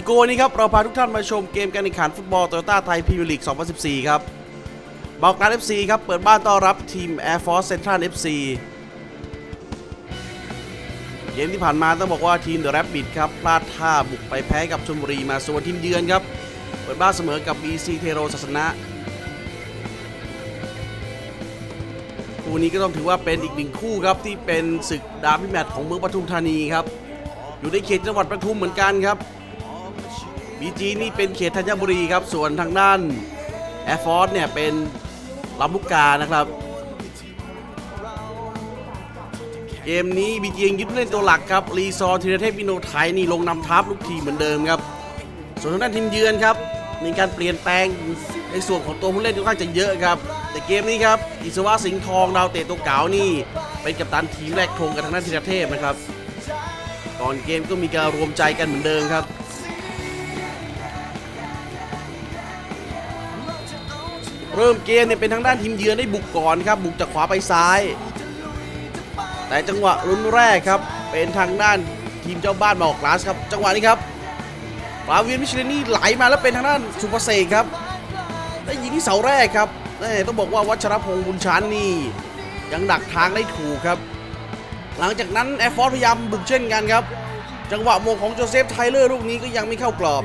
บีจีโกนี่ครับเราพาทุกท่านมาชมเกมการแข่งขันฟุตบอลโตโยต้าไทยพรีเมียร์ลีก 2014 ครับบอกการ FC ครับ เปิดบ้านต้อนรับทีม Air Force Central FC เกมที่ผ่านมาต้องบอกว่าทีมเดอะแรปบิดครับ พลาดท่าบุกไปแพ้กับชลบุรีมาส่วนทีมเยือนครับ เปิดบ้านเสมอกับ BC เทโรศาสนะคู่นี้ก็ต้องถือว่าเป็นอีกหนึ่งคู่ครับ ที่เป็นศึกดาร์บี้แมตช์ของเมืองปทุมธานีครับ อยู่ในเขตจังหวัดปทุมเหมือนกันครับ บีจีนี่เป็นเขตธัญบุรีครับ ส่วนทางด้านแอร์ฟอร์สเนี่ยเป็นลำลูกกานะครับ เกมนี้บีจียังยึดเล่นตัวหลักครับรีซอร์ธีรเทพวิโนไทยนี่ลงนำทัพลูกทีเหมือนเดิมครับ ส่วนทางด้านทีมเยือนครับมีการเปลี่ยนแปลงในส่วนของตัวผู้เล่นค่อนข้างจะเยอะครับ แต่เกมนี้ครับอิศวะสิงห์ทองดาวเตะตัวเก๋านี่ เป็นกัปตันทีมแรกทงกับทางด้านธีรเทพนะครับ ก่อนเกมก็มีการรวมใจกันเหมือนเดิมครับ เริ่มเกมเนี่ยเป็นทางด้านทีมเยือนได้บุกก่อนครับ บุกจากขวาไปซ้าย แต่จังหวะรุนแรกครับ เป็นทางด้านทีมเจ้าบ้านมาออกลาสครับ จังหวะนี้ครับฟลาเวียนมิชลินี่ไหลมาแล้วเป็นทางด้านสุภเสกครับ ได้ยิงที่เสาแรกครับต้องบอกว่าวัชรพงษ์บุญชันนี่ ยังดักทางได้ถูกครับ หลังจากนั้นแอร์ฟอร์พยายามบุกเช่นกันครับ จังหวะโมงของโจเซฟไทเลอร์ลูกนี้ก็ยังไม่เข้ากรอบ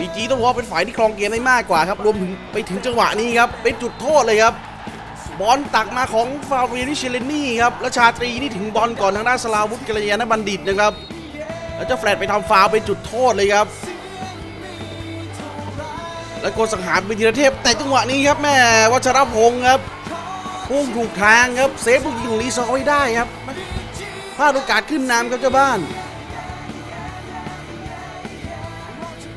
บีจีต้องบอกว่าเป็นฝ่ายที่ครองเกมได้มากกว่าครับ รวมถึงไปถึงจังหวะนี้ครับ เป็นจุดโทษเลยครับ บอลตักมาของฟาเวียริเชเลนี่ครับ แล้วชาตรีนี่ถึงบอลก่อนทางด้านสลาวุธกัลยาณบัณฑิตนะครับ แล้วเจะแฟลตไปทำฟาวเป็นจุดโทษเลยครับ แล้วโกสังหารเป็นธีรเทพ แต่จังหวะนี้ครับแม่วัชรพงศ์ครับพุ่งถูกทางครับ เซฟลูกยิงของลีซอไว้ได้ครับพลาดโอกาสขึ้นนำครับเจ้าบ้าน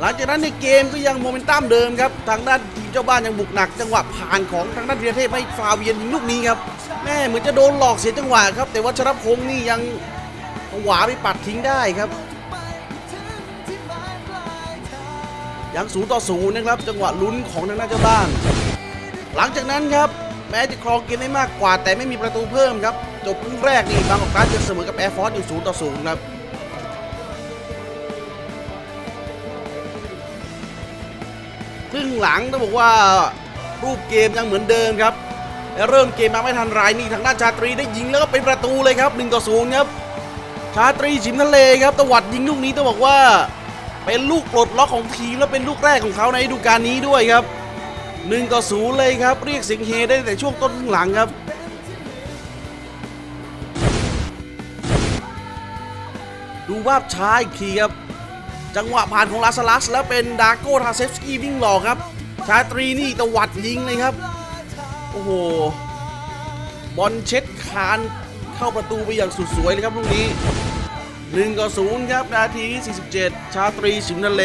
หลังจากนั้นในเกมก็ยังโมเมนตัมเดิมครับทางด้านทีมเจ้าบ้านยังบุกหนัก จังหวะผ่านของทางด้านธีรเทพให้ฟาเวียนยิงลูกนี้ครับแม่เหมือนจะโดนหลอกเสียจังหวะครับ แต่วัชรพงศ์นี่ยังหวาไปปัดทิ้งได้ครับยังศูนย์ต่อศูนย์นะครับ จังหวะลุ้นของทางด้านเจ้าบ้าน หลังจากนั้นครับแม้จะครองเกมได้มากกว่า แต่ไม่มีประตูเพิ่มครับจบครึ่งแรกนี่บางกอกกราสจะเสมอกับแอร์ฟอร์สอยู่ศูนย์ต่อศูนย์ครับ รึ่งหลังต้องบอกว่ารูปเกมยังเหมือนเดิมครับและเริ่มเกมมาไม่ทันไรนี่ทางด้านชาตรีได้ยิงแล้วก็เป็นประตูเลยครับ1ต่อ0ครับชาตรีชิมทะเลครับตวัดยิงลูกนี้ต้องบอกว่า เป็นลูกปลดล็อกของทีมและเป็นลูกแรกของเขาในฤดูกาลนี้ด้วยครับ1ต่อ0เลยครับ เรียกเสียงเฮได้แต่ช่วงต้นครึ่งหลังครับดูภาพช้าอีกทีครับ จังหวะผ่านของลาซลัสแล้วเป็นดาโก้ทาเซฟสกี้วิ่งหลอกครับ ชาตรีนี่ตวัดยิงเลยครับ โอ้โห บอลเช็ดคานเข้าประตูไปอย่างสุดสวยเลยครับลูกนี้1ต่อ0ครับนาทีที่ 47 ชาตรีสิมนาเล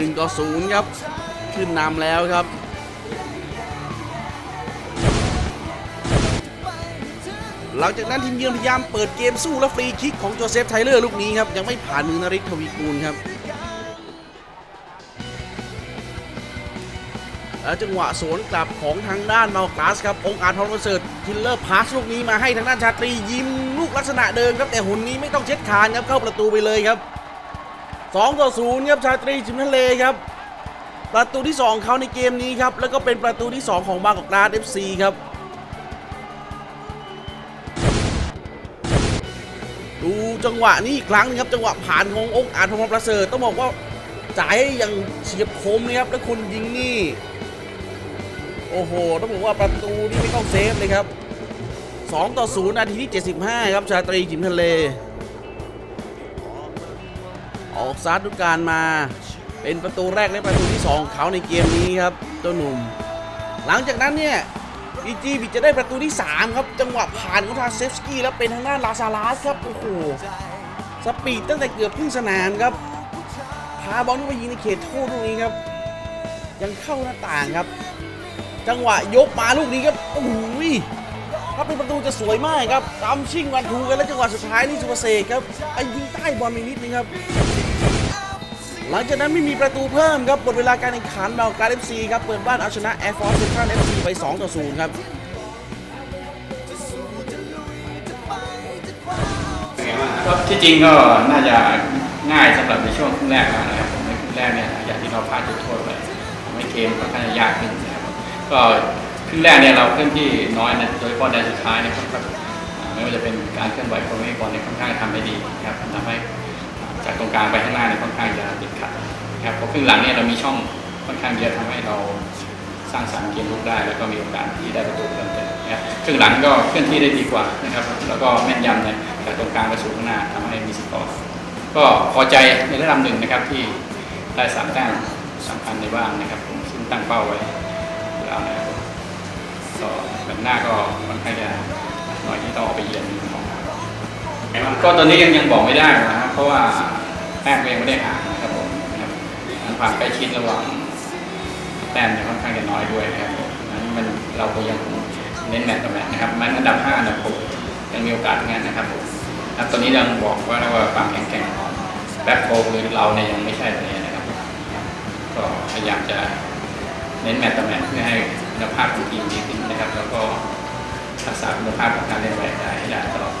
1ต่อ0ครับ ขึ้นนำแล้วครับ ลังจากนั้นทีมเยือนพยายามเปิดเกมสู้และฟรีคิกของโจเซฟไทเลอร์ลูกนี้ครับยังไม่ผ่านมือนริศทวีกูลครับแล้วจังหวะสวนกลับของทางด้านมาลกาสครับ องค์อาจทองประเสิริฐคิลเลอร์พาสลูกนี้มาให้ทางด้านชาตรียิ้มลูกลักษณะเดิมครับ แต่หุ่นนี้ไม่ต้องเช็ดคานครับ เข้าประตูไปเลยครับ 2 ต่อ 0 ครับ ชาตรีจิมทะเลครับ ประตูที่ 2เขาในเกมนี้ครับ แล้วก็เป็นประตูที่ 2 ของบางกอกกราสเอฟซีครับ ดูจังหวะนี้อีกครั้งหนึงครับจังหวะผ่านขององอาจทองประเสริฐต้องบอกว่าจ่ายอย่างเฉียบคมนะครับแล้วคนยิงนี่ โอ้โห ต้องบอกว่าประตูนี่ไม่ต้องเซฟเลยครับ2ต่อ0นาทีที่ 75 ครับชาตรีจิมทะเล ออกซาร์ดุการมา เป็นประตูแรกและประตูที่2ของเขาในเกมนี้ครับเจ้าหนุ่ม หลังจากนั้นเนี่ย บีจีบิจะได้ประตูที่ 3 ครับ จังหวะผ่านของทาเซฟสกี้แล้วเป็นทางด้านลาซาลาสครับ โอ้โห สปีดตั้งแต่เกือบครึ่งสนามครับ พาบอลเข้าไปยิงในเขตโทษลูกนี้ครับ ยังเข้าหน้าต่างครับ จังหวะยกมาลูกนี้ครับ โอ้โหถ้าเป็นประตูจะสวยมากครับตามชิงวันทูกันแล้วจังหวะสุดท้ายนี่สุภเสกครับไปยิงใต้บอลไปนิดนึงครับ หลังจากนั้นไม่มีประตูเพิ่มครับหมดเวลาการแข่งขันเบลการเอฟซีครับเปิดบ้านเอาชนะ Air Force Central FC ไป2ต่อ0ครับก็ที่จริงก็น่าจะง่ายสำหรับในช่วงครึ่งแรกนะครับในครึ่งแรกเนี่ยอย่างที่เราพลาดจุดโทษไปทำให้เกมค่อนข้างจะยากขึ้นนะครับก็ครึ่งแรกเนี่ยเราเคลื่อนที่น้อยนะโดยเฉพาะแดนสุดท้ายเนี่ยก็อ่าไม่ว่าจะเป็นการเคลื่อนไหวของบอลเนี่ยค่อนข้างทำได้ดีนะครับทำให้ จากตรงกลางไปข้างหน้าเนี่ยค่อนข้างจะติดขัดนะครับเพราะครึ่งหลังเนี่ยเรามีช่องค่อนข้างเยอะทำให้เราสร้างสรรค์เกมลุกได้ แล้วก็มีโอกาสที่ได้ประตูเพิ่มเติมนะครับครึ่งหลังก็เคลื่อนที่ได้ดีกว่านะครับแล้วก็แม่นยำเนี่ยจากตรงกลางไปสู่ข้างหน้าทำให้มีสกอร์ก็พอใจในระดับหนึ่งนะครับที่ได้สามแต้มสำคัญในบ้านนะครับผมซึ่งตั้งเป้าไว้แล้วนะครับก็แบบหน้าก็ค่อนข้างจะหน่อยที่ต้องออกไปเยือนของ ก็ตอนนี้ยังยังบอกไม่ได้นะครับเพราะว่าแต้มก็ยังไม่ได้หางนะครับผมนะครับความใกล้ชิดระหว่างแต้มเนี่ยค่อนข้างจะน้อยด้วยนะครับมนั้นมันเราก็ยังเน้นแมตต์ต่อแมตต์นะครับ มันอันดับห้าอันดับหกยังมีโอกาสงนั้นนะครับผมครับตอนนี้ยังบอกว่าว่าความแข็งแกร่งของแบ็คโฟคือเราเนี่ยยังไม่ใช่ตรงนี้นะครับ ก็พยายามจะเน้นแมตต์ต่อแมตต์เพื่อให้คุณภาพของทีมดีขึ้นนะครับ แล้วก็รักษาคุณภาพของการเล่นไว้ได้ให้ได้ตลอด